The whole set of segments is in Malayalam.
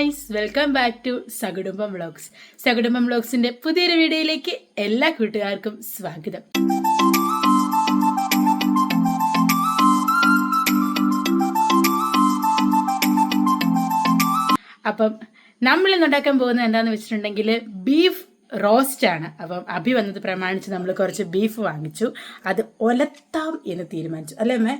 Guys welcome back to Sakudumbam vlogs. Sakudumbam വ്ളോഗ്സിന്റെ പുതിയൊരു വീഡിയോയിലേക്ക് എല്ലാ കൂട്ടുകാർക്കും സ്വാഗതം. അപ്പം നമ്മൾ ഇന്ന് ഉണ്ടാക്കാൻ പോകുന്നത് എന്താണെന്ന് വെച്ചിട്ടുണ്ടെങ്കിൽ ബീഫ് റോസ്റ്റ് ആണ്. അപ്പം അഭി വന്നത് പ്രമാണിച്ച് നമ്മൾ കുറച്ച് ബീഫ് വാങ്ങിച്ചു. അത് ഒലത്താം എന്ന് തീരുമാനിച്ചു. അല്ലേ അമ്മേ?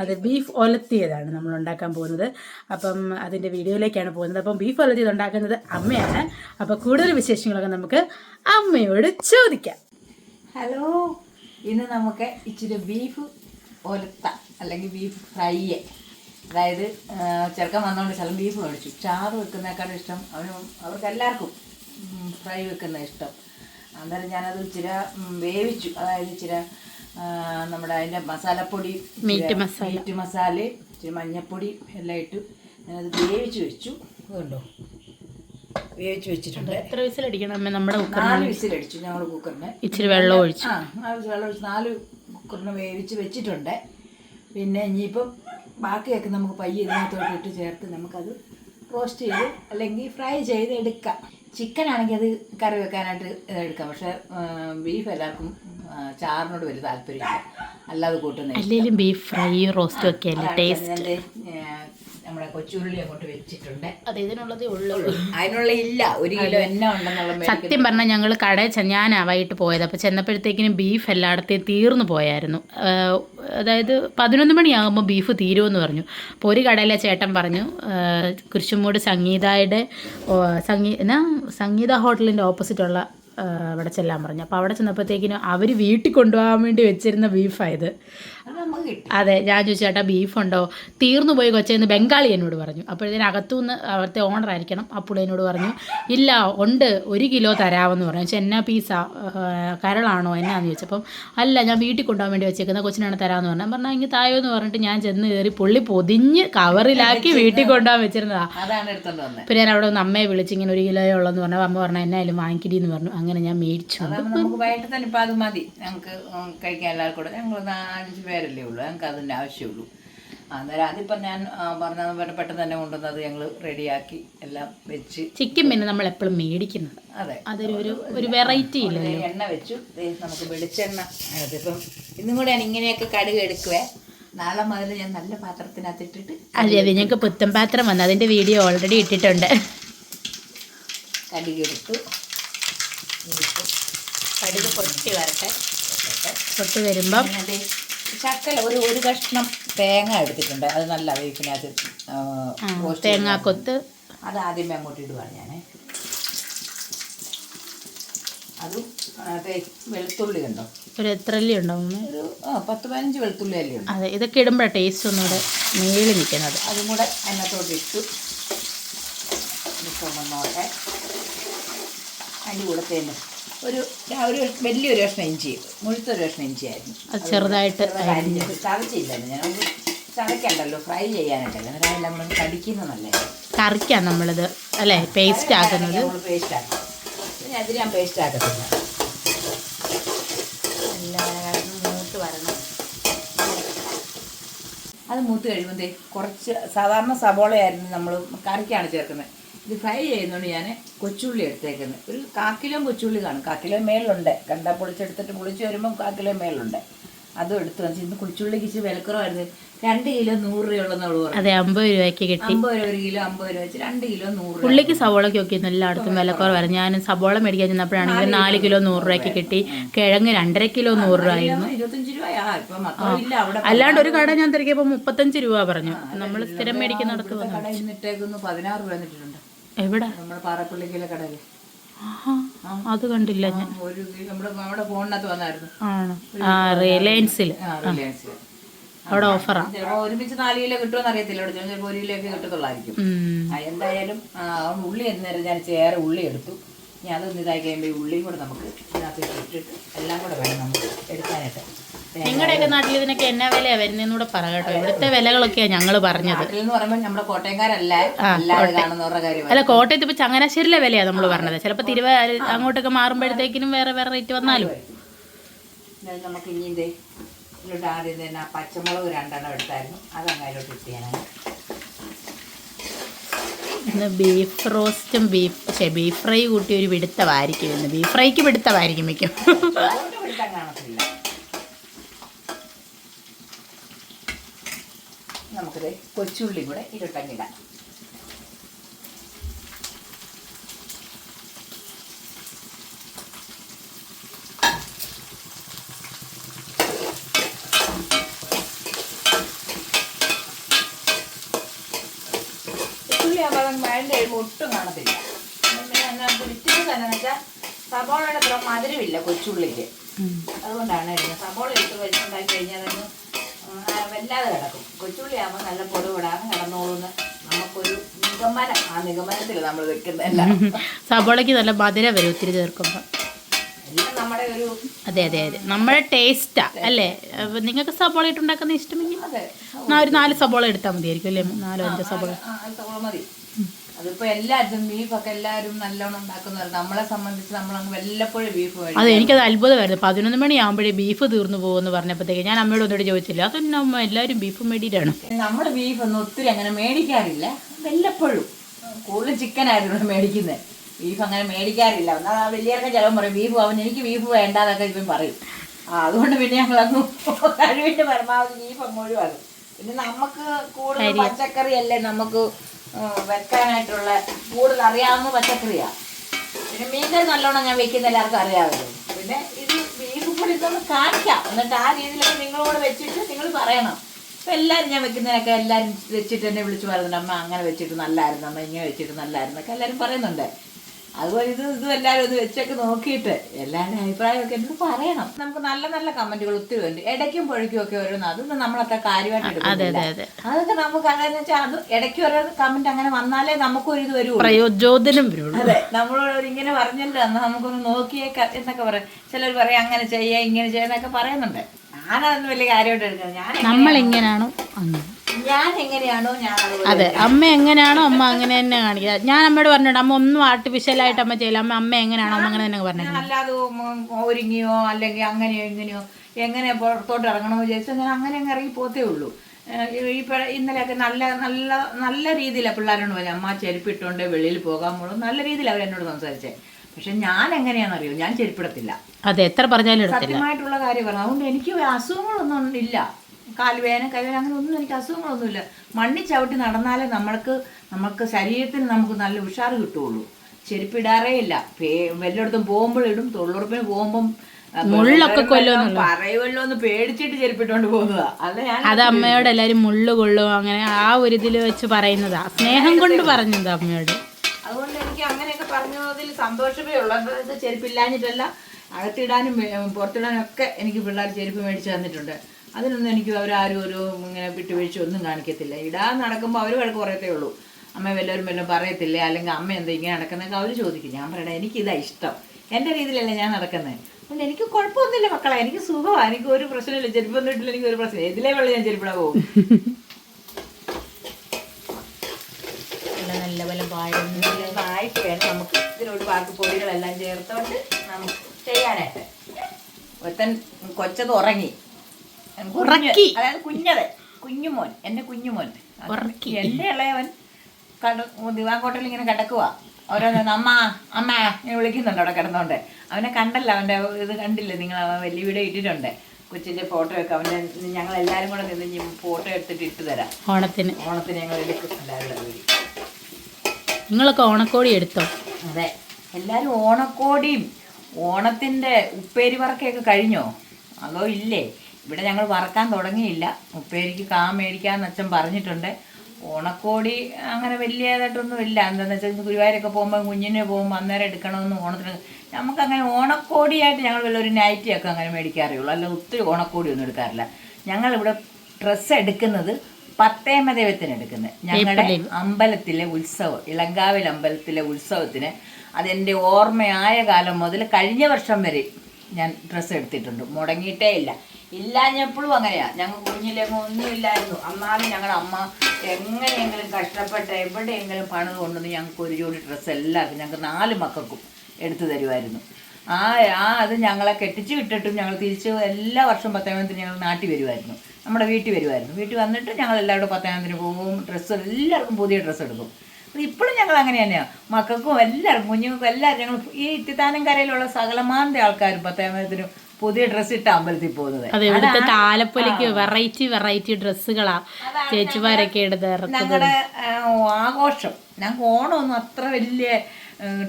അത് ബീഫ് ഒലത്തിയതാണ് നമ്മൾ ഉണ്ടാക്കാൻ പോകുന്നത്. അപ്പം അതിന്റെ വീഡിയോയിലേക്കാണ് പോകുന്നത്. അപ്പം ബീഫ് ഒലത്തിയത് ഉണ്ടാക്കുന്നത് അമ്മയാണ്. അപ്പോൾ കൂടുതൽ വിശേഷങ്ങളൊക്കെ നമുക്ക് അമ്മയോട് ചോദിക്കാം. ഹലോ. ഇന്ന് നമുക്ക് ഇച്ചിരി ബീഫ് ഒലത്ത അല്ലെങ്കിൽ ബീഫ് ഫ്രൈ അതായത് ചെറുക്കം വന്നുകൊണ്ട് ചില ബീഫ് മേടിച്ചു. ചാറ് വെക്കുന്നേക്കാളും ഇഷ്ടം അവന് അവർക്ക് എല്ലാവർക്കും ഫ്രൈ വെക്കുന്ന ഇഷ്ടം. അന്നേരം ഞാനത് ഇച്ചിരി വേവിച്ചു. അതായത് ഇച്ചിരി നമ്മുടെ അതിന്റെ മസാലപ്പൊടി മീറ്റ് മസാല. മീറ്റ് മസാല ഇച്ചിരി മഞ്ഞപ്പൊടി എല്ലാം ഇട്ട് ഞാനത് വേവിച്ച് വെച്ചു. കണ്ടോ വേവിച്ച് വെച്ചിട്ടുണ്ട്. എത്ര വിസിലടിക്കണം അമ്മ നമ്മുടെ നാല് വിസിലടിച്ചു ഞങ്ങൾ കുക്കറിന്. ഇച്ചിരി വെള്ളം ഒഴിച്ചു. ആ നാല് വെള്ളം ഒഴിച്ച് നാല് കുക്കറിന് വേവിച്ച് വെച്ചിട്ടുണ്ട്. പിന്നെ ഇനിയിപ്പം ബാക്കിയൊക്കെ നമുക്ക് പയ്യെ ഇതിനകത്തോട്ട് ഇട്ട് ചേർത്ത് നമുക്കത് റോസ്റ്റ് ചെയ്ത് അല്ലെങ്കിൽ ഫ്രൈ ചെയ്ത് എടുക്കാം. ചിക്കൻ ആണെങ്കിൽ അത് കറി വെക്കാനായിട്ട് എടുക്കാം. പക്ഷെ ബീഫ് എല്ലാവർക്കും ചാറിനോട് വലിയ താല്പര്യമില്ല. അല്ലാതെ കൂട്ടുന്നില്ല അല്ലെങ്കിലും ബീഫ് ഫ്രൈ റോസ്റ്റും ഒക്കെ ടേസ്റ്റ് നമ്മുടെ കൊച്ചുരുളി അങ്ങോട്ട് വെച്ചിട്ടുണ്ട്. അത് ഇതിനുള്ളതേ ഉള്ളൂ. അതിനുള്ള ഇല്ല ഒരു കിലോ എന്നെ ഉണ്ടെന്നുള്ള സത്യം പറഞ്ഞാൽ ഞങ്ങൾ കടയിൽ ചെ- ഞാനാ വൈകിട്ട് പോയത്. അപ്പോൾ ചെന്നപ്പോഴത്തേക്കിനും ബീഫ് എല്ലായിടത്തെയും തീർന്നു പോയായിരുന്നു. അതായത് പതിനൊന്ന് മണിയാകുമ്പോൾ ബീഫ് തീരുമെന്ന് പറഞ്ഞു. അപ്പോൾ ഒരു കടയിലെ ചേട്ടൻ പറഞ്ഞു കുരിശുമൂട് സംഗീതയുടെ സംഗീ എന്നാ? സംഗീത ഹോട്ടലിന്റെ ഓപ്പോസിറ്റുള്ള അവിടെ ചെല്ലാൻ പറഞ്ഞു. അപ്പോൾ അവിടെ ചെന്നപ്പോഴത്തേക്കിനും അവർ വീട്ടിൽ കൊണ്ടുപോകാൻ വേണ്ടി വെച്ചിരുന്ന ബീഫായത് അത് നമുക്ക് ഞാൻ ചോദിച്ചു ചേട്ടാ ബീഫുണ്ടോ തീർന്നു പോയി കൊച്ചേന്ന് ബംഗാളി എന്നോട് പറഞ്ഞു. അപ്പോഴത്തേന് അകത്തുനിന്ന് അവിടുത്തെ ഓണർ ആയിരിക്കണം അപ്പോൾ എന്നോട് പറഞ്ഞു ഇല്ല ഉണ്ട് ഒരു കിലോ തരാമെന്ന് പറഞ്ഞു. പക്ഷെ എന്നാ പീസാ കരളാണോ? എന്നാന്ന് ചോദിച്ചപ്പം അല്ല ഞാൻ വീട്ടിൽ കൊണ്ടുപോകാൻ വേണ്ടി വെച്ചേക്കുന്ന കൊച്ചിനാണ് തരാമെന്ന് പറഞ്ഞു. പറഞ്ഞാൽ ഇങ്ങനെ തായോ എന്ന് പറഞ്ഞിട്ട് ഞാൻ ചെന്ന് കയറി പുള്ളി പൊതിഞ്ഞ് കവറിലാക്കി വീട്ടിൽ കൊണ്ടുപോകാൻ വെച്ചിരുന്നതാ. പിന്നെ ഞാൻ അവിടെ ഒന്ന് അമ്മയെ വിളിച്ച് ഇങ്ങനെ ഒരു കിലോയോ ഉള്ളെന്ന് പറഞ്ഞു. അമ്മ പറഞ്ഞു എന്നായാലും വാങ്ങിക്കിടി എന്ന് പറഞ്ഞു. അങ്ങനെ ഞാൻ മേടിച്ചു. നമുക്ക് വൈകിട്ട് തന്നെ ഇപ്പം അത് മതി. ഞങ്ങൾക്ക് ഉം, കഴിക്കാൻ എല്ലാവർക്കും ഞങ്ങൾ നാലഞ്ച് പേരല്ലേ ഉള്ളൂ. ഞങ്ങൾക്ക് അതിന്റെ ആവശ്യമുള്ളൂ. അന്നേരം അതിപ്പം ഞാൻ പറഞ്ഞ പെട്ടെന്ന് തന്നെ കൊണ്ടുവന്നത് ഞങ്ങൾ റെഡിയാക്കി എല്ലാം വെച്ച് ചിക്കൻ പിന്നെ നമ്മൾ എപ്പോഴും മേടിക്കുന്നത്. അതെ. അതൊരു ഒരു ഒരു വെറൈറ്റി ഇല്ല എണ്ണ വെച്ചു. നമുക്ക് വെളിച്ചെണ്ണ. അതിപ്പം ഇന്നും കൂടെ ഞാൻ ഇങ്ങനെയൊക്കെ കടുക് എടുക്കുവേ. നാളെ മുതൽ ഞാൻ നല്ല പാത്രത്തിനകത്ത് ഇട്ടിട്ട് അതെ അതെ ഞങ്ങൾക്ക് പുത്തൻ പാത്രം വന്നു. അതിന്റെ വീഡിയോ ഓൾറെഡി ഇട്ടിട്ടുണ്ട്. കടുക് എടുത്തു. കടുക് പൊട്ടി വരട്ടെ. പൊട്ടി വരുമ്പം ശക്കല ഒരു ഒരു കഷ്ണം തേങ്ങ എടുത്തിട്ടുണ്ട്. അത് നല്ല roast തേങ്ങാക്കൊത്ത് അത് ആദ്യമേ അങ്ങോട്ട് ഇടുവാണ് ഞാൻ അതും വെളുത്തുള്ളി ഉണ്ടോ? ഒരു എത്രല്ലി ഉണ്ടാവും ഒരു പത്ത് പതിനഞ്ച് വെളുത്തുള്ളി അല്ലേ ഉണ്ട്. അതെ ഇതൊക്കെ ഇടുമ്പോഴാണ് ടേസ്റ്റ് ഒന്നുകൂടെ മേളിൽ നിൽക്കുന്നത്. അതും കൂടെ അതിനകത്തോട്ട് ഇട്ടു. ഇട്ടോട്ടെ അതിന്റെ കൂടെ തന്നെ ഒരു ഒരു വലിയൊരു കഷ്ണം ഇഞ്ചി മുഴുത്തൊരു കഷ്ണം ഇഞ്ചി ആയിരുന്നു. അത് ചെറുതായിട്ട് അരിഞ്ഞത് ചതച്ചില്ലല്ലോ ഞാൻ. ചതക്കണ്ടല്ലോ ഫ്രൈ ചെയ്യാനായിട്ടല്ലേ. അന്നേരം നമ്മൾ കടിക്കുന്ന നല്ലത്. കറിക്കാണ് നമ്മളിത് അല്ലേ? പേസ്റ്റ് ആക്കുന്നത്. നമ്മൾ പേസ്റ്റ് ആക്കും. പിന്നെ അതിന് ഞാൻ പേസ്റ്റ് ആക്കത്തില്ല. എല്ലാം മൂത്ത് വരണം. അത് മൂത്ത് കഴിയുമ്പോൾ കുറച്ച് സാധാരണ സവോളയായിരുന്നു നമ്മൾ കറിക്കാണ് ചേർക്കുന്നത്. ഇത് ഫ്രൈ ചെയ്യുന്നതുകൊണ്ട് ഞാൻ കൊച്ചുള്ളി എടുത്തേക്കുന്നത് ഒരു കാക്കിലോ കൊച്ചുള്ളി കാണും. കാക്കിലോ മേലുണ്ട് കണ്ട പൊളിച്ചെടുത്തിട്ട് പൊളിച്ച് വരുമ്പം കാക്കിലോ മേലുണ്ട് അതും എടുത്തു വെച്ച് ഇന്ന് കൊച്ചുള്ളിക്ക് ഇച്ചിരി വിലക്കുറവായിരുന്നു. രണ്ട് കിലോ നൂറ് രൂപയുള്ളതെന്നുള്ളൂ അതെ അമ്പത് രൂപയ്ക്ക് കിട്ടി. അമ്പത് രൂപ ഒരു കിലോ അമ്പത് രൂപ വെച്ച് രണ്ട് കിലോ നൂറ് രൂപ. ഉള്ളിക്ക് സവോളയ്ക്ക് ഒക്കെ എല്ലായിടത്തും വിലക്കുറവായിരുന്നു. ഞാൻ സവോള മേടിക്കാൻ ചെന്നപ്പോഴാണെങ്കിൽ നാല് കിലോ നൂറ് രൂപയ്ക്ക് കിട്ടി. കിഴങ്ങ് രണ്ടര കിലോ നൂറ് രൂപ ആയിരുന്നു ഇരുപത്തഞ്ച് രൂപയാ. ഇപ്പം ഇല്ല അവിടെ അല്ലാണ്ട് ഒരു കട ഞാൻ തിരക്കിയപ്പോൾ മുപ്പത്തഞ്ച് രൂപ പറഞ്ഞു. നമ്മൾ സ്ഥിരം മേടിക്കുന്നിടത്ത് പതിനാറ് രൂപ എന്നിട്ടുണ്ട് എവിടെ? നമ്മുടെ പാറപ്പള്ളിക്കിലെ കടയിൽ അത് കണ്ടില്ല ഞാൻ. ഒരു നമ്മുടെ നമ്മുടെ ഫോണിനകത്ത് വന്നായിരുന്നു. ആണോ? ആ റിലയൻസിൽ റിലയൻസിൽ അവിടെ ഓഫറാ. ഒരുമിച്ച് നാല് കിലോ കിട്ടുമെന്ന് അറിയത്തില്ല. ചിലപ്പോൾ ഒരു കിലോ ഒക്കെ കിട്ടത്തുള്ളായിരിക്കും എന്തായാലും ഉള്ളി എന്നേരം ഞാൻ ചേറെ ഉള്ളി എടുത്തു. ഞാൻ അതൊന്ന് ഇതായി കഴിയുമ്പോൾ ഉള്ളിയും കൂടെ നമുക്ക് ഇതിനകത്ത് ഇട്ടിട്ട് എല്ലാം കൂടെ വേണം നമുക്ക് എടുക്കാനായിട്ട്. നിങ്ങളുടെയൊക്കെ നാട്ടിൽ ഇതിനൊക്കെ എന്നാ വിലയാ വരുന്നതെന്നൂടെ പറ കേട്ടോ. ഇവിടുത്തെ വിലകളൊക്കെയാ ഞങ്ങൾ പറഞ്ഞത്. അല്ല കോട്ടയത്ത് ഇപ്പൊ ചങ്ങനാശ്ശേരിയിലെ വിലയാ നമ്മൾ പറഞ്ഞത്. ചിലപ്പോ തിരുവ അങ്ങോട്ടൊക്കെ മാറുമ്പോഴത്തേക്കിനും വേറെ വേറെ റേറ്റ് വന്നാലും. നമുക്ക് ഇനി ഇതേ ഇതിലോട്ട് ആദ്യം തന്നെ പച്ചമുളക് രണ്ടെണ്ണം എടുത്തായിരുന്നു. ഇന്ന് ബീഫ് റോസ്റ്റും ബീഫ് പക്ഷേ ബീഫ് ഫ്രൈ കൂട്ടി ഒരു പിടുത്തമായിരിക്കും ഇന്ന്. ബീഫ് ഫ്രൈക്ക് പിടുത്തമായിരിക്കും മിക്കും അതുകൊണ്ട് പിടുത്തം കാണത്തില്ല നമുക്കിത് കൊച്ചുള്ളി കൂടെ ഇരുട്ടങ്ങിടാം. വേണ്ട ഒട്ടും കാണത്തില്ല. തന്നെ വെച്ചാൽ സബോളയുടെ അത്ര മധുരമില്ല കൊച്ചുള്ളിക്ക്. അതുകൊണ്ടാണ് സബോള എടുത്ത് വെച്ചുണ്ടാക്കി കഴിഞ്ഞാൽ അതൊന്ന് വല്ലാതെ കിടക്കും. കൊച്ചുള്ളി ആകുമ്പോൾ നല്ല പൊടുപൊടാന്ന് കിടന്നോളൂന്ന് നമുക്കൊരു നിഗമനം. ആ നിഗമനത്തിൽ നമ്മൾ വെക്കുന്നതല്ല സബോളയ്ക്ക് നല്ല മധുരം വരും ഒത്തിരി ചേർക്കുമ്പോൾ എല്ലാം നമ്മുടെ ഒരു അതെ അതെ അതെ. നമ്മുടെ ടേസ്റ്റാ അല്ലേ? നിങ്ങൾക്ക് സബോള ഇട്ടുണ്ടാക്കുന്ന ഇഷ്ടമെങ്കിൽ ഒരു നാല് സബോള എടുത്താൽ മതിയായിരിക്കും അല്ലേ? നാലോ അഞ്ചോ സബോള. സബോള മതി. അതിപ്പോ ബീഫ് ബീഫൊക്കെ എല്ലാവരും നല്ലോണം ഉണ്ടാക്കുന്നവരുണ്ട് നമ്മളെ സംബന്ധിച്ച് നമ്മൾ അങ്ങ് വല്ലപ്പോഴും ബീഫ് അത് അതെ എനിക്കത് അത്ഭുതമായിരുന്നു. പതിനൊന്ന് മണിയാകുമ്പോഴേ ബീഫ് തീർന്നു പോകുമെന്ന് പറഞ്ഞപ്പോഴത്തേക്ക് ഞാൻ അമ്മയോട് ഒന്നോട് ചോദിച്ചില്ല. അതൊന്നും അമ്മ എല്ലാവരും ബീഫ് മേടിയിട്ടാണ് നമ്മുടെ ബീഫ് ഒന്നും ഒത്തിരി അങ്ങനെ മേടിക്കാറില്ല. വല്ലപ്പോഴും. കൂടുതൽ ചിക്കൻ ആയിരുന്നു മേടിക്കുന്നത് ബീഫ് അങ്ങനെ മേടിക്കാറില്ല. എന്നാൽ ആ വലിയവർക്ക് ചിലവും പറയും ബീഫ് അവൻ എനിക്ക് ബീഫ് വേണ്ടാന്നൊക്കെ ഇപ്പം പറയും. ആ അതുകൊണ്ട് പിന്നെ ഞങ്ങളങ്ങ് കഴിവിന്റെ പരമാവധി ബീഫ് അങ്ങോട്ട് വരും പിന്നെ നമുക്ക് കൂടുതൽ പച്ചക്കറി അല്ലേ നമുക്ക് വെക്കാനായിട്ടുള്ള കൂടുതൽ അറിയാവുന്ന പച്ചക്കറിയാണ് പിന്നെ മീൻകറി നല്ലോണം ഞാൻ വെക്കുന്ന എല്ലാവർക്കും അറിയാമല്ലോ. പിന്നെ ഇത് ബീഫ് കൂടി ഒന്ന് കാണിക്കാം. എന്നിട്ട് ആ രീതിയിലൊക്കെ നിങ്ങളോട് വെച്ചിട്ട് നിങ്ങൾ പറയണം. ഇപ്പം എല്ലാവരും ഞാൻ വെക്കുന്നതിനൊക്കെ എല്ലാവരും വെച്ചിട്ട് തന്നെ വിളിച്ചു പറയുന്നുണ്ട് അമ്മ അങ്ങനെ വെച്ചിട്ട് നല്ലായിരുന്നു. അമ്മ ഇങ്ങനെ വെച്ചിട്ട് നല്ലായിരുന്നു എല്ലാവരും പറയുന്നുണ്ട്. അതുപോലെ ഇത് ഇതും എല്ലാവരും ഒന്ന് വെച്ചൊക്കെ നോക്കിയിട്ട് എല്ലാവരുടെ അഭിപ്രായമൊക്കെ എന്നോട് പറയണം. നമുക്ക് നല്ല നല്ല കമന്റുകൾ ഒത്തിരി ഉണ്ട്. ഇടയ്ക്കും പുഴയ്ക്കും ഒക്കെ ഓരോന്ന്. അതൊന്നും നമ്മളത്ര കാര്യമായിട്ട് എടുക്കുന്നില്ല. അതൊക്കെ നമുക്ക് അതെന്ന് വെച്ചാൽ അത് ഇടയ്ക്ക് ഓരോ കമന്റ് അങ്ങനെ വന്നാലേ നമുക്കും ഒരു ഇത് പ്രയോജനം അതെ നമ്മളോട് ഇങ്ങനെ പറഞ്ഞല്ലോ എന്നാൽ നമുക്കൊന്ന് നോക്കിയേക്ക എന്നൊക്കെ പറയാം ചിലർ പറയാം അങ്ങനെ ചെയ്യാം ഇങ്ങനെ ചെയ്യാന്നൊക്കെ പറയുന്നുണ്ട്. ഞാനതൊന്നും വലിയ കാര്യമായിട്ട് എടുക്കുന്നത് ഞാൻ നമ്മൾ എങ്ങനെയാണോ അങ്ങനെ ഞാൻ എങ്ങനെയാണോ ഞാൻ അതെ അമ്മ എങ്ങനെയാണോ അമ്മ അങ്ങനെ തന്നെ കാണിക്കുക ഞാൻ അമ്മയോട് പറഞ്ഞിട്ടുണ്ട് അമ്മ ഒന്നും ആർട്ടിഫിഷ്യലായിട്ട് അമ്മ ചെയ്യില്ല. അമ്മ അമ്മ എങ്ങനെയാണോ അമ്മ അങ്ങനെ തന്നെ പറഞ്ഞു അല്ലാതെ ഒരുങ്ങിയോ അല്ലെങ്കിൽ അങ്ങനെയോ ഇങ്ങനെയോ എങ്ങനെ പുറത്തോട്ട് ഇറങ്ങണമെന്ന് വിചാരിച്ചാൽ ഞാൻ അങ്ങനെ അങ്ങ് ഇറങ്ങി പോത്തേ ഉള്ളൂ. ഈ ഇന്നലെയൊക്കെ നല്ല നല്ല നല്ല രീതിയിലാണ് പിള്ളേരോട് പറഞ്ഞു അമ്മ ചെരുപ്പിട്ടുകൊണ്ട് വെളിയിൽ പോകാൻ പോകും നല്ല രീതിയിൽ അവരെന്നോട് സംസാരിച്ചേ. പക്ഷെ ഞാൻ എങ്ങനെയാണെന്നറിയോ? ഞാൻ ചെരുപ്പിടത്തില്ല. അതെ എത്ര പറഞ്ഞാലും സത്യമായിട്ടുള്ള കാര്യം പറഞ്ഞു അതുകൊണ്ട് എനിക്ക് അസുഖങ്ങളൊന്നും ഇല്ല. കാൽവേന കൈവേന അങ്ങനെ ഒന്നും എനിക്ക് അസുഖങ്ങളൊന്നുമില്ല. മണ്ണി ചവിട്ടി നടന്നാലേ നമ്മൾക്ക് നമുക്ക് ശരീരത്തിന് നമുക്ക് നല്ല ഉഷാർ കിട്ടുള്ളൂ ചെരുപ്പിടാറേ ഇല്ല. വല്ലയിടത്തും പോകുമ്പോഴിടും തൊഴിലുറപ്പിന് പോകുമ്പം മുള്ളൊക്കെ വല്ലതും പറയുമല്ലോ എന്ന് പേടിച്ചിട്ട് ചെരുപ്പിട്ടോണ്ട് പോകുന്നതാ. അത് അമ്മയോട് എല്ലാരും മുള്ളു കൊള്ളും അങ്ങനെ ആ ഒരു ഇതിൽ വെച്ച് പറയുന്നതാ. സ്നേഹം കൊണ്ട് പറഞ്ഞത് അമ്മയോട്. അതുകൊണ്ട് എനിക്ക് അങ്ങനെയൊക്കെ പറഞ്ഞതിൽ സന്തോഷമേ ഉള്ളത് ചെരുപ്പില്ലാഞ്ഞിട്ടല്ല അകത്തിടാനും പുറത്തിടാനും ഒക്കെ എനിക്ക് പിള്ളേർ ചെരുപ്പ് മേടിച്ചു തന്നിട്ടുണ്ട്. അതിനൊന്നും എനിക്ക് അവരാരും ഒരു ഇങ്ങനെ വിട്ടുവീഴ്ച ഒന്നും കാണിക്കത്തില്ല. ഇടാൻ നടക്കുമ്പോൾ അവർ വഴക്ക് കുറയത്തേ ഉള്ളൂ. അമ്മ വല്ലവരും വല്ലതും പറയത്തില്ലേ? അല്ലെങ്കിൽ അമ്മ എന്താ ഇങ്ങനെ നടക്കുന്നതൊക്കെ അവർ ചോദിക്കും. ഞാൻ പറയണേ എനിക്കിതാ ഇഷ്ടം. എന്റെ രീതിയിലല്ലേ ഞാൻ നടക്കുന്നത് അതുകൊണ്ട് എനിക്ക് കുഴപ്പമൊന്നുമില്ല മക്കളെ. എനിക്ക് സുഖമാണ് എനിക്ക് ഒരു പ്രശ്നമില്ല. ചെരുപ്പൊന്നും ഇട്ടില്ല. എനിക്ക് ഒരു പ്രശ്നം ഇതിലേ വെള്ളം ഞാൻ ചെരുപ്പിടാൻ പോകും. നല്ല പോലെ ആയിട്ട് വേണം നമുക്ക് ഇതിനോട് ബാക്കി പൊടികളെല്ലാം ചേർത്തോണ്ട് നമുക്ക് ചെയ്യാനായിട്ട്. ഒറ്റൻ കൊച്ചത് ഉറങ്ങി. ഉറക്കി. അതായത് കുഞ്ഞത്. കുഞ്ഞുമോൻ എന്റെ കുഞ്ഞുമോൻ. ഉറക്കി. എന്റെ ഇളയവൻ കട ദിവാങ്കോട്ടയിൽ ഇങ്ങനെ കിടക്കുക ഓരോന്ന് അമ്മ അമ്മ ഇങ്ങനെ വിളിക്കുന്നുണ്ട് അവിടെ കിടന്നോണ്ട്. അവനെ കണ്ടല്ല അവന്റെ ഇത് കണ്ടില്ല നിങ്ങൾ അവൻ വലിയ വീഡിയോ ഇട്ടിട്ടുണ്ട്. കൊച്ചിന്റെ ഫോട്ടോ ഒക്കെ അവന്റെ ഞങ്ങൾ എല്ലാവരും കൂടെ നിന്ന് ഫോട്ടോ എടുത്തിട്ട് ഇട്ട് തരാം. ഓണത്തിന്. ഓണത്തിന് ഞങ്ങൾ എടുക്കും എല്ലാവരുടെ വീഡിയോ നിങ്ങളൊക്കെ ഓണക്കോടി എടുത്തോ? അതെ. എല്ലാരും ഓണക്കോടിയും ഓണത്തിന്റെ ഉപ്പേരി വറക്കൊക്കെ കഴിഞ്ഞോ? അതോ ഇല്ലേ? ഇവിടെ ഞങ്ങൾ വറക്കാൻ തുടങ്ങിയില്ല. ഉപ്പേരിക്ക് കാ മേടിക്കാന്ന് അച്ഛൻ പറഞ്ഞിട്ടുണ്ട്. ഓണക്കോടി അങ്ങനെ വലിയതായിട്ടൊന്നും ഇല്ല എന്താണെന്ന് വെച്ചാൽ ഗുരുവായൂരൊക്കെ പോകുമ്പോൾ കുഞ്ഞിനെ പോകുമ്പോൾ അന്നേരം എടുക്കണമെന്ന് ഓണത്തിന് നമുക്കങ്ങനെ ഓണക്കോടിയായിട്ട് ഞങ്ങൾ വല്ല ഒരു നൈറ്റിയൊക്കെ അങ്ങനെ മേടിക്കാറുള്ളൂ അല്ല ഒത്തിരി ഓണക്കോടി ഒന്നും എടുക്കാറില്ല. ഞങ്ങളിവിടെ ഡ്രസ്സ് എടുക്കുന്നത് പത്തേമ ദൈവത്തിന് എടുക്കുന്നത് ഞങ്ങളുടെ അമ്പലത്തിലെ ഉത്സവം ഇളങ്കാവിൽ അമ്പലത്തിലെ ഉത്സവത്തിന് അതെന്റെ ഓർമ്മയായ കാലം മുതൽ കഴിഞ്ഞ വർഷം വരെ ഞാൻ ഡ്രസ്സ് എടുത്തിട്ടുണ്ട്. മുടങ്ങിയിട്ടേ ഇല്ല. ഇല്ലാഞ്ഞപ്പോഴും അങ്ങനെയാ. ഞങ്ങൾ കുഞ്ഞിലെങ്ങും ഒന്നുമില്ലായിരുന്നു. അന്നാലും ഞങ്ങളുടെ അമ്മ എങ്ങനെയെങ്കിലും കഷ്ടപ്പെട്ട് എവിടെയെങ്കിലും പണം കൊണ്ടുവന്ന് ഞങ്ങൾക്ക് ഒരു ജോഡി ഡ്രസ്സ് എല്ലാവർക്കും ഞങ്ങൾക്ക് നാല് മക്കൾക്കും എടുത്തു തരുമായിരുന്നു. ആ ആ അത് ഞങ്ങളെ കെട്ടിച്ച് വിട്ടിട്ടും ഞങ്ങൾ തിരിച്ച് എല്ലാ വർഷവും പത്താമത്തിന് ഞങ്ങൾ നാട്ടിൽ വരുമായിരുന്നു. നമ്മുടെ വീട്ടിൽ വരുമായിരുന്നു. വീട്ടിൽ വന്നിട്ട് ഞങ്ങൾ എല്ലാവരും പത്താമത്തിന് പോകും ഡ്രസ്സ് എല്ലാവർക്കും പുതിയ ഡ്രസ്സ് എടുക്കും. ഇപ്പോഴും ഞങ്ങൾ അങ്ങനെ തന്നെയാണ് മക്കൾക്കും എല്ലാവർക്കും കുഞ്ഞുങ്ങൾക്കും എല്ലാവരും ഞങ്ങൾ ഈ ഇത്തിത്താനം കരയിലുള്ള സകലമാന്റെ ആൾക്കാരും പത്തേമത്തിനും പുതിയ ഡ്രസ്സ് ഇട്ട് അമ്പലത്തിൽ പോകുന്നത്. അതെ ഇവിടുത്തെ താലപ്പൊലിക്ക് വെറൈറ്റി വെറൈറ്റി ഡ്രസ്സുകളാ ചേച്ചിമാരൊക്കെ എടുത്ത് ഞങ്ങളുടെ ആഘോഷം. ഞങ്ങൾക്ക് ഓണമൊന്നും അത്ര വലിയ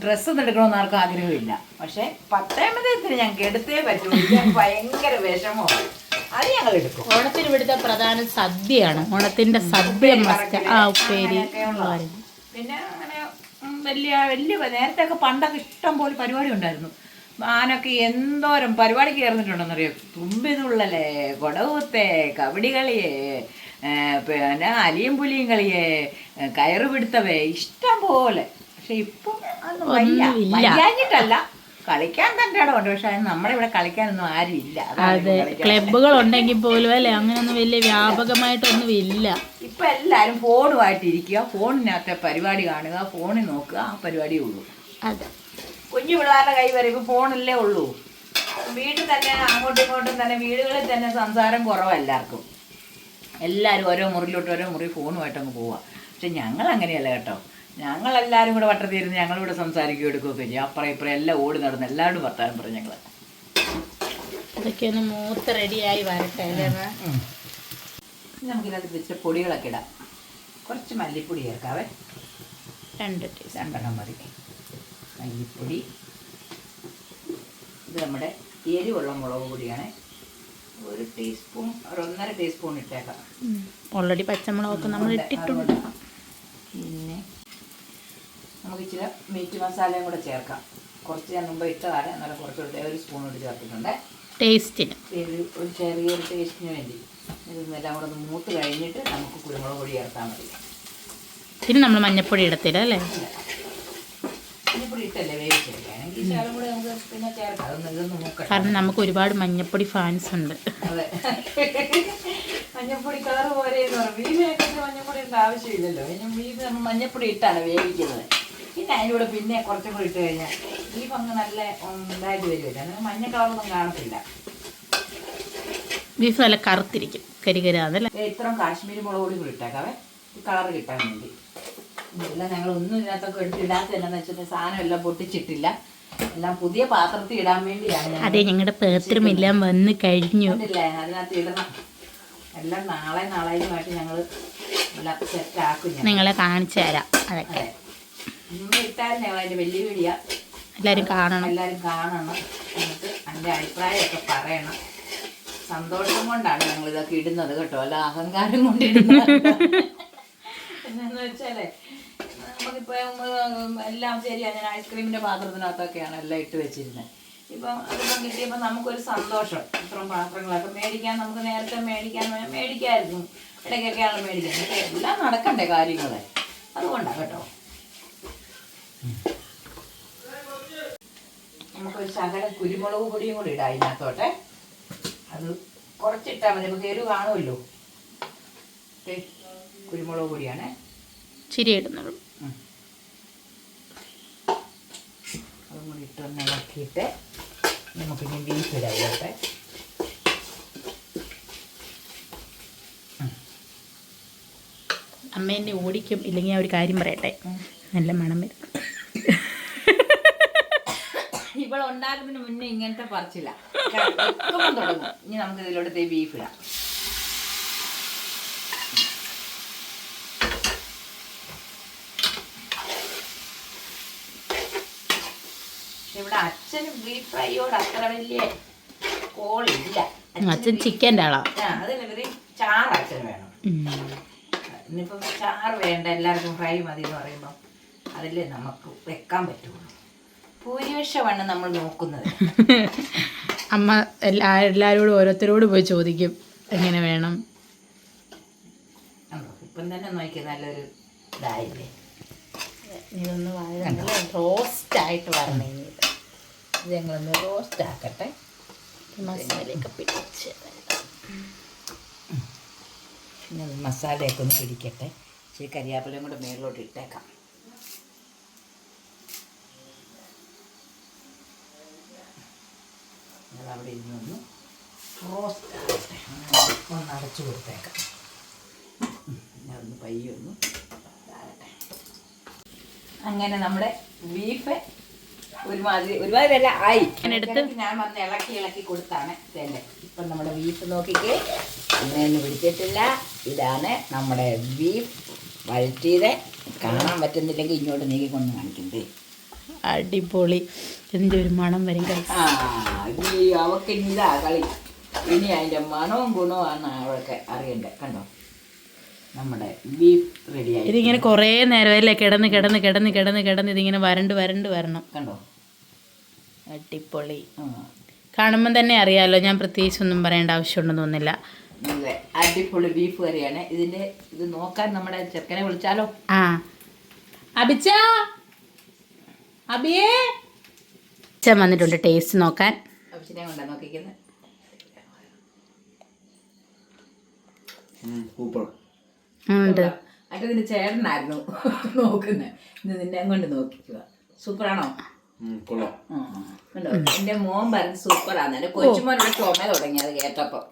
ഡ്രസ്സ് ഒന്നും എടുക്കണമെന്ന് ആർക്കും ആഗ്രഹമില്ല. പക്ഷെ പത്താമതത്തിന് ഞങ്ങൾക്ക് എടുത്തേ പറ്റുള്ളൂ ഭയങ്കര വിഷമമാണ്. അത് ഞങ്ങൾ എടുക്കും. ഓണത്തിന് ഇവിടുത്തെ പ്രധാന സദ്യയാണ്. ഓണത്തിന്റെ സദ്യ മസ്റ്റ് ആ ഉപ്പേരി. പിന്നെ അങ്ങനെ വലിയ വലിയ നേരത്തെ ഒക്കെ പണ്ടൊക്കെ ഇഷ്ടം പോലെ പരിപാടി ഉണ്ടായിരുന്നു. ആനൊക്കെ എന്തോരം പരിപാടി കയറുന്നിട്ടുണ്ടെന്നറിയോ? തുമ്പിതുള്ളലേ കബഡി കളിയേ ഏ, പിന്നെ അലിയും പുലിയും കളിയേ ഏ, കയറ് പിടുത്തവേ ഇഷ്ടം പോലെ. പക്ഷെ ഇപ്പം അന്ന് വയ്യ. വയ്യാഞ്ഞിട്ടല്ല. കളിക്കാൻ തന്റെ ഇടമുണ്ട്. പക്ഷെ നമ്മുടെ ഇവിടെ കളിക്കാനൊന്നും ആരും ഇല്ല അതെ. ക്ലബുകൾ ഉണ്ടെങ്കിൽ പോലും അല്ലേ? അങ്ങനെയൊന്നും വലിയ വ്യാപകമായിട്ടൊന്നും ഇല്ല. ഇപ്പൊ എല്ലാരും ഫോണുമായിട്ട് ഇരിക്കുക ഫോണിനകത്തെ പരിപാടി കാണുക. ഫോണിൽ നോക്കുക. ആ പരിപാടിയേ ഉള്ളൂ. അതെ. കുഞ്ഞു പിള്ളേരുടെ കൈ വരെ ഇപ്പൊ ഫോണല്ലേ ഉള്ളൂ. വീട്ടിൽ തന്നെ അങ്ങോട്ടും ഇങ്ങോട്ടും തന്നെ വീടുകളിൽ തന്നെ സംസാരം കുറവാണ് എല്ലാവർക്കും. എല്ലാവരും ഓരോ മുറിയിലോട്ട് ഓരോ മുറി ഫോണുമായിട്ട് അങ്ങ് പോവാ. പക്ഷെ ഞങ്ങൾ അങ്ങനെയല്ല കേട്ടോ. ഞങ്ങൾ എല്ലാവരും കൂടെ വട്ടത്തിരുന്ന് ഞങ്ങളിവിടെ സംസാരിക്കുകയും എടുക്കുകയൊക്കെ ചെയ്യും. അപ്പുറം ഇപ്പുറം എല്ലാം ഓടി നടന്ന് എല്ലാവരും വർത്താനം പറഞ്ഞു ഞങ്ങൾ അതൊക്കെ ഒന്ന് മൂത്ത് റെഡിയായി വരട്ടെ? നമുക്കിതിനകത്ത് വെച്ച പൊടികളൊക്കെ ഇടാം. കുറച്ച് മല്ലിപ്പൊടി ചേർക്കാവേ. രണ്ട് ടീസ്പൂൺ. രണ്ടെണ്ണം മതി. മല്ലിപ്പൊടി ഇത് നമ്മുടെ എരിവുള്ള മുളക് പൊടിയാണ്. ഒരു ടീസ്പൂൺ ഒരു ഒന്നര ടീസ്പൂൺ ഇട്ടേക്കാം. ഓൾറെഡി പച്ചമുളകൊക്കെ നമ്മൾ ഇട്ടിട്ടുണ്ട്. പിന്നെ നമുക്ക് ഇച്ചിരി മീറ്റ് മസാലയും കൂടെ ചേർക്കാം. കുറച്ച് ഞാൻ മുമ്പ് ഇട്ടതാണ് എന്നാലും കുറച്ചുകൂടെ ഒരു സ്പൂൺ കൂടി ചേർത്തിട്ടുണ്ട്. ടേസ്റ്റിന് ഒരു ഒരു ചെറിയൊരു ടേസ്റ്റിന് വേണ്ടി. ഇതെല്ലാം കൂടെ ഒന്ന് മൂത്ത് കഴിഞ്ഞിട്ട് നമുക്ക് കുരുമുളക് പൊടി ചേർത്താൽ മതി. പിന്നെ നമ്മൾ മഞ്ഞപ്പൊടി ഇടത്തില്ല അല്ലേ? മഞ്ഞപ്പൊടി ഇട്ടല്ലേ വേവിച്ചെടുക്കുകയാണെങ്കിൽ ശകലം കൂടി നമുക്ക് പിന്നെ ചേർക്കാം. അതൊന്ന് ഇതൊന്ന് മൂക്കട്ടെ കാരണം നമുക്ക് ഒരുപാട് മഞ്ഞപ്പൊടി ഫാൻസ് ഉണ്ട്. അതെ. മഞ്ഞപ്പൊടി കളർ പറയും മീനിനൊക്കെ മഞ്ഞപ്പൊടിയുടെ ആവശ്യമില്ലല്ലോ. ഇനി മീൻ നമ്മൾ മഞ്ഞപ്പൊടി ഇട്ടാണ് വേവിക്കുന്നത്. പിന്നെ അതിലൂടെ പിന്നെ കുറച്ചും കൂടി ഇട്ട് കഴിഞ്ഞാൽ ബീഫ് അങ്ങ് നല്ല ഇതായിട്ട് വരുമല്ലോ അങ്ങനെ മഞ്ഞ കളറൊന്നും കാണത്തില്ല. ബീഫ് നല്ല കറുത്തിരിക്കും. കരികരാന്നല്ലേ? ദേ ഇത്രയും കാശ്മീരി മുളക് പൊടി കൂടി ഇട്ടേക്കാവേ. ഈ കളർ കിട്ടാൻ വേണ്ടി. ഇതെല്ലാം ഞങ്ങൾ ഒന്നും ഇതിനകത്തൊക്കെ എടുത്തിടാത്ത എന്നാന്ന് വെച്ചാൽ സാധനം എല്ലാം പൊട്ടിച്ചിട്ടില്ല. എല്ലാം പുതിയ പാത്രത്തിൽ ഇടാൻ വേണ്ടിയാണ് അതെ ഞങ്ങളുടെ പേത്രം എല്ലാം വന്ന് കഴിഞ്ഞു. അതിനകത്ത് ഇടണം. എല്ലാം നാളെ നാളെയുമായിട്ട് ഞങ്ങൾ എല്ലാം സെറ്റാക്കും നിങ്ങളെ കാണിച്ചു തരാം അതൊക്കെ. ഇട്ടാലും ഞങ്ങൾ അതിന്റെ വലിയ എല്ലാരും എല്ലാവരും കാണണം. എല്ലാവരും കാണണം. എന്നിട്ട് അതിന്റെ അഭിപ്രായമൊക്കെ പറയണം. സന്തോഷം കൊണ്ടാണ് ഞങ്ങൾ ഇതൊക്കെ ഇടുന്നത് കേട്ടോ. അല്ല അഹങ്കാരം കൊണ്ടിടുന്നത്. എന്നാന്ന് വെച്ചാലേ നമുക്കിപ്പോൾ എല്ലാം ശരിയാ ഞാൻ ഐസ്ക്രീമിന്റെ പാത്രത്തിനകത്തൊക്കെയാണ് എല്ലാം ഇട്ട് വെച്ചിരുന്നത് ഇപ്പം അതിപ്പം കിട്ടിയപ്പോൾ നമുക്കൊരു സന്തോഷം ഇത്രയും പാത്രങ്ങളൊക്കെ മേടിക്കാൻ നമുക്ക് നേരത്തെ മേടിക്കാൻ മേടിക്കായിരുന്നു. ഇടയ്ക്കൊക്കെയാണ് മേടിക്കുന്നത്. എല്ലാം നടക്കണ്ടേ കാര്യങ്ങൾ അതുകൊണ്ടാണ് കേട്ടോ. നമുക്കൊരു ശകലം കുരുമുളക് പൊടിയും കൂടി ഇടാം അതിനകത്തോട്ടെ അത് കുറച്ചിട്ടാൽ മതി. നമുക്ക് എരിവ് കാണുമല്ലോ. കുരുമുളക് പൊടിയാണ്. ചിരി അതും കൂടി ഇട്ടൊന്ന് ഇളക്കിയിട്ട് നമുക്കിനി ബീഫ് ഇടാം ഇതിലോട്ടെ അമ്മ എന്നെ ഓടിക്കും ഇല്ലെങ്കിൽ ഒരു കാര്യം പറയട്ടെ. നല്ല മണം വരും. ഇവൾ ഉണ്ടാക്കുന്നതിന് മുന്നേ ഇങ്ങനത്തെ പറിച്ചില്ല. തുടങ്ങും. ഇനി നമുക്ക് ഇതിലോട്ട് ബീഫ് ഇടാം. ഇവിടെ അച്ഛന് ബീഫ് ഫ്രൈയോട് അത്ര വലിയ കോളില്ല അച്ഛൻ ചിക്കന്റെ ആളാ. ഇവർ ചാറ് അച്ഛന് വേണം. ഇനിയിപ്പം ചാറ് വേണ്ട എല്ലാവർക്കും ഫ്രൈ മതി എന്ന് പറയുമ്പോൾ അതിലേ നമുക്ക് വെക്കാൻ പറ്റുള്ളൂ. ഭൂരിപക്ഷമാണ് നമ്മൾ നോക്കുന്നത്. അമ്മ എല്ലാ എല്ലാവരോടും ഓരോരുത്തരോട് പോയി ചോദിക്കും എങ്ങനെ വേണം. കണ്ടോ? ഇപ്പം തന്നെ നോക്കിയ നല്ലൊരു ഇതായില്ലേ? ഇതൊന്ന് വളരെ റോസ്റ്റ് ആയിട്ട് വരണം ഇനി ഇത്. ഞങ്ങളൊന്ന് റോസ്റ്റ് ആക്കട്ടെ. മസാലയൊക്കെ പിടിച്ച് പിന്നെ മസാലയൊക്കെ ഒന്ന് പിടിക്കട്ടെ. ഇച്ചിരി കരിയാപ്പിലയും കൂടെ മേളിലോട്ട് ഇട്ടേക്കാം. അവിടെ ഇരുന്നൊന്ന് റോസ്റ്റ് ആകട്ടെ ഒന്ന് അടച്ചു കൊടുത്തേക്കാം. ഒന്ന് പയ്യെ അങ്ങനെ നമ്മുടെ ബീഫ് ഒരുമാതിരി ആയി. ഞാൻ എടുത്ത്? ഞാൻ വന്ന് ഇളക്കി ഇളക്കി കൊടുത്താണ് ഇതല്ലേ. ഇപ്പം നമ്മുടെ ബീഫ് നോക്കിക്കേ. അങ്ങനെയൊന്നും പിടിച്ചിട്ടില്ല. ഇതാണ് നമ്മുടെ ബീഫ് വഴറ്റിയത്. കാണാൻ പറ്റുന്നില്ലെങ്കിൽ ഇങ്ങോട്ട് നീക്കിക്കൊണ്ട് കാണിക്കുന്നത് അടിപൊളി. ഇതിന്റെ ഒരു മണം വരും ആ ഈ ഇതാ കളി. ഇനി അതിന്റെ മണവും ഗുണവുമാണ് അവൾക്ക് അറിയണ്ടേ കണ്ടോ? നമ്മുടെ ബീഫ് റെഡിയായി ഇതിങ്ങനെ കുറേ അല്ലേ? കിടന്ന് കിടന്ന് കിടന്ന് കിടന്ന് കിടന്ന് ഇതിങ്ങനെ വരണ്ട് വരണ്ട് വരണം. കണ്ടോ? അടിപൊളി. കാണുമ്പോൾ തന്നെ അറിയാലോ ഞാൻ പ്രത്യേകിച്ച് ഒന്നും പറയേണ്ട ആവശ്യമുണ്ടെന്ന് തോന്നുന്നില്ല. അടിപൊളി ബീഫ് കറിയാണ്. ഇതിന്റെ ഇത് നോക്കാൻ നമ്മുടെ ചെറുക്കനെ വിളിച്ചാലോ? ആ. അബിച്ച അബിയേ അച്ഛൻ വന്നിട്ടുണ്ട് ടേസ്റ്റ് നോക്കാൻ. അബിച്ചിനെ കൊണ്ടാ നോക്കിക്കുന്നത് സൂപ്പർ ഉണ്ട്. അത് നിന്റെ ചേട്ടനായിരുന്നു നോക്കുന്നത് ഇന്ന് നിന്നെ കൊണ്ട് നോക്കിക്കുക സൂപ്പറാണോ? കൊള്ളാം. ആ, കണ്ടോ എന്റെ മോൻ പറഞ്ഞ് സൂപ്പറാന്ന്. എന്റെ കൊച്ചുമോനോട് ചുമ തുടങ്ങി അത് കേട്ടപ്പോ.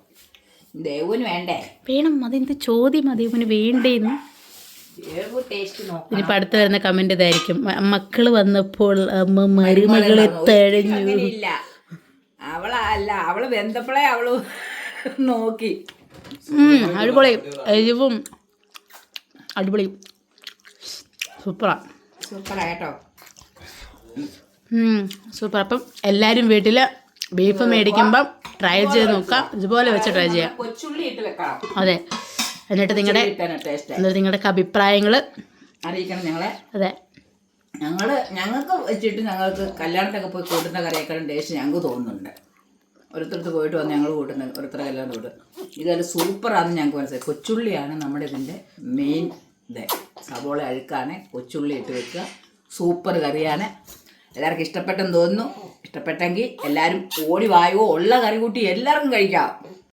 ദേവുന് വേണ്ടേ? വേണം അതെന്ത് ചോദ്യം ഇവന് വേണ്ടേന്ന്. ദേവു ടേസ്റ്റ് നോക്കണം. ഇനിയിപ്പോൾ അടുത്ത് വരുന്ന കമന്റ് ഇതായിരിക്കും. മക്കൾ മക്കൾ വന്നപ്പോൾ അമ്മ മരുമകളെ തഴഞ്ഞു. അവള അവളല്ല അവൾ ബന്ധപ്പെളെ അവൾ നോക്കി. ഉം, അടിപൊളി. എരിവും അടിപൊളി. സൂപ്പറാ. സൂപ്പറായിട്ടോ സൂപ്പർ അപ്പം എല്ലാവരും വീട്ടിൽ ബീഫ് മേടിക്കുമ്പം ട്രൈ ചെയ്ത് നോക്കാം ഇതുപോലെ വെച്ച് ട്രൈ ചെയ്യാം. അതെ. എന്നിട്ട് നിങ്ങളുടെ എന്നിട്ട് നിങ്ങളുടെ അഭിപ്രായങ്ങൾ അറിയിക്കണം ഞങ്ങളെ. അതെ. ഞങ്ങൾ ഞങ്ങൾക്ക് വെച്ചിട്ട് ഞങ്ങൾക്ക് കല്യാണത്തൊക്കെ പോയി കൂട്ടുന്ന കറിയേക്കാളും ടേസ്റ്റ് ഞങ്ങൾക്ക് തോന്നുന്നുണ്ട്. ഓരോരുത്തർക്ക് പോയിട്ട് വന്ന് ഞങ്ങൾ കൂട്ടുന്ന ഓരോരുത്തരെ കല്യാണം കൂട്ടും ഇതൊരു സൂപ്പറാണെന്ന് ഞങ്ങൾക്ക് മനസ്സിലായി. കൊച്ചുള്ളിയാണ് നമ്മുടെ ഇതിന്റെ മെയിൻ ഇത്. സവോള അഴുക്കാണ്. കൊച്ചുള്ളി ഇട്ട് വെക്കുക. സൂപ്പർ കറിയാണ്. എല്ലാവർക്കും ഇഷ്ടപ്പെട്ടെന്ന് തോന്നുന്നു. ഇഷ്ടപ്പെട്ടെങ്കിൽ എല്ലാവരും ഓടി വായുവോ ഉള്ള കറി കൂട്ടി എല്ലാവർക്കും കഴിക്കാം.